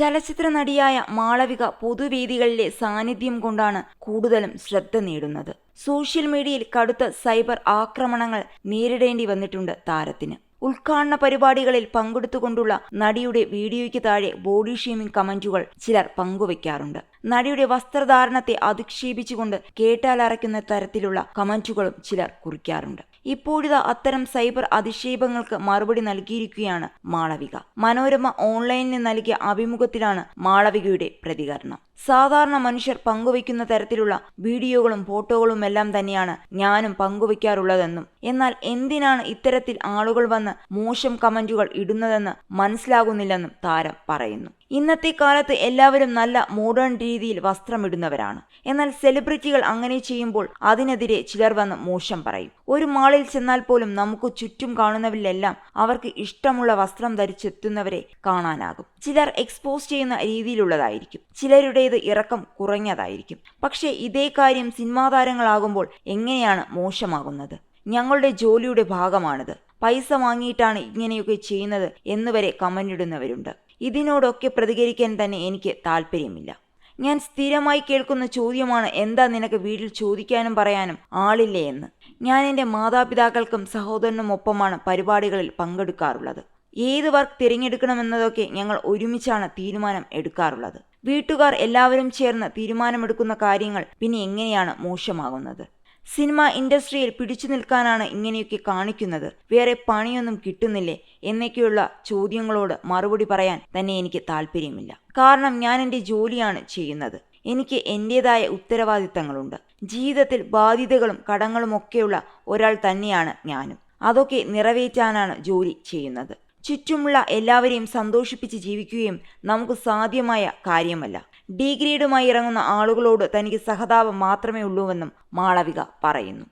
ചലച്ചിത്ര നടിയായ മാളവിക പൊതുവേദികളിലെ സാന്നിധ്യം കൊണ്ടാണ് കൂടുതലും ശ്രദ്ധ നേടുന്നത്. സോഷ്യൽ മീഡിയയിൽ കടുത്ത സൈബർ ആക്രമണങ്ങൾ നേരിടേണ്ടി വന്നിട്ടുണ്ട് താരത്തിന്. ഉദ്ഘാടന പരിപാടികളിൽ പങ്കെടുത്തുകൊണ്ടുള്ള നടിയുടെ വീഡിയോയ്ക്ക് താഴെ ബോഡി ഷേമിംഗ് കമന്റുകൾ ചിലർ പങ്കുവയ്ക്കാറുണ്ട് നടിയുടെ വസ്ത്രധാരണത്തെ അധിക്ഷേപിച്ചുകൊണ്ട് കേട്ടാലറയ്ക്കുന്ന തരത്തിലുള്ള കമന്റുകളും ചിലർ കുറിക്കാറുണ്ട്. ഇപ്പോഴിതാ അത്തരം സൈബർ അധിക്ഷേപങ്ങൾക്ക് മറുപടി നൽകിയിരിക്കുകയാണ് മാളവിക. മനോരമ ഓൺലൈനിൽ നൽകിയ അഭിമുഖത്തിലാണ് മാളവികയുടെ പ്രതികരണം. സാധാരണ മനുഷ്യർ പങ്കുവയ്ക്കുന്ന തരത്തിലുള്ള വീഡിയോകളും ഫോട്ടോകളും എല്ലാം തന്നെയാണ് ഞാനും പങ്കുവയ്ക്കാറുള്ളതെന്നും. എന്നാൽ എന്തിനാണ് ഇത്തരത്തിൽ ആളുകൾ വന്ന് മോശം കമന്റുകൾ ഇടുന്നതെന്ന് മനസ്സിലാകുന്നില്ലെന്നും താരം പറയുന്നു. ഇന്നത്തെ കാലത്ത് എല്ലാവരും നല്ല മോഡേൺ രീതിയിൽ വസ്ത്രമിടുന്നവരാണ്. എന്നാൽ സെലിബ്രിറ്റികൾ അങ്ങനെ ചെയ്യുമ്പോൾ അതിനെതിരെ ചിലർ വന്ന് മോശം പറയും. ഒരു മാളിൽ ചെന്നാൽ പോലും നമുക്ക് ചുറ്റും കാണുന്നവരിലെല്ലാം അവർക്ക് ഇഷ്ടമുള്ള വസ്ത്രം ധരിച്ചെത്തുന്നവരെ കാണാനാകും. ചിലർ എക്സ്പോസ് ചെയ്യുന്ന രീതിയിലുള്ളതായിരിക്കും. ചിലരുടേത് ഇറക്കം കുറഞ്ഞതായിരിക്കും. പക്ഷേ ഇതേ കാര്യം സിനിമാ താരങ്ങളാകുമ്പോൾ എങ്ങനെയാണ് മോശമാകുന്നത്? ഞങ്ങളുടെ ജോലിയുടെ ഭാഗമാണിത്. പൈസ വാങ്ങിയിട്ടാണ് ഇങ്ങനെയൊക്കെ ചെയ്യുന്നത് എന്നുവരെ കമന്റിടുന്നവരുണ്ട് ഇതിനോടൊക്കെ പ്രതികരിക്കാൻ തന്നെ എനിക്ക് താല്പര്യമില്ല. ഞാൻ സ്ഥിരമായി കേൾക്കുന്ന ചോദ്യമാണ് എന്താ നിനക്ക് വീട്ടിൽ ചോദിക്കാനും പറയാനും ആളില്ലേ എന്ന്. ഞാൻ എന്റെ മാതാപിതാക്കൾക്കും സഹോദരനും ഒപ്പമാണ് പരിപാടികളിൽ പങ്കെടുക്കാറുള്ളത്. ഏത് വർക്ക് തിരഞ്ഞെടുക്കണമെന്നതൊക്കെ ഞങ്ങൾ ഒരുമിച്ചാണ് തീരുമാനം എടുക്കാറുള്ളത്. വീട്ടുകാർ എല്ലാവരും ചേർന്ന് തീരുമാനമെടുക്കുന്ന കാര്യങ്ങൾ പിന്നെ എങ്ങനെയാണ് മോശമാകുന്നത്? സിനിമ ഇൻഡസ്ട്രിയിൽ പിടിച്ചു നിൽക്കാനാണ് ഇങ്ങനെയൊക്കെ കാണിക്കുന്നത്. വേറെ പണിയൊന്നും കിട്ടുന്നില്ലേ? എന്നൊക്കെയുള്ള ചോദ്യങ്ങളോട് മറുപടി പറയാൻ തന്നെ എനിക്ക് താല്പര്യമില്ല കാരണം ഞാൻ എന്റെ ജോലിയാണ് ചെയ്യുന്നത്. എനിക്ക് എന്റേതായ ഉത്തരവാദിത്തങ്ങളുണ്ട്. ജീവിതത്തിൽ ബാധ്യതകളും കടങ്ങളുമൊക്കെയുള്ള ഒരാൾ തന്നെയാണ് ഞാനും. അതൊക്കെ നിറവേറ്റാനാണ് ജോലി ചെയ്യുന്നത്. ചുറ്റുമുള്ള എല്ലാവരെയും സന്തോഷിപ്പിച്ച് ജീവിക്കുകയും നമുക്ക് സാധ്യമായ കാര്യമല്ല. ഡി ഗ്രേഡുമായി ഇറങ്ങുന്ന ആളുകളോട് തനിക്ക് സഹതാപം മാത്രമേ ഉള്ളൂവെന്നും മാളവിക പറയുന്നു.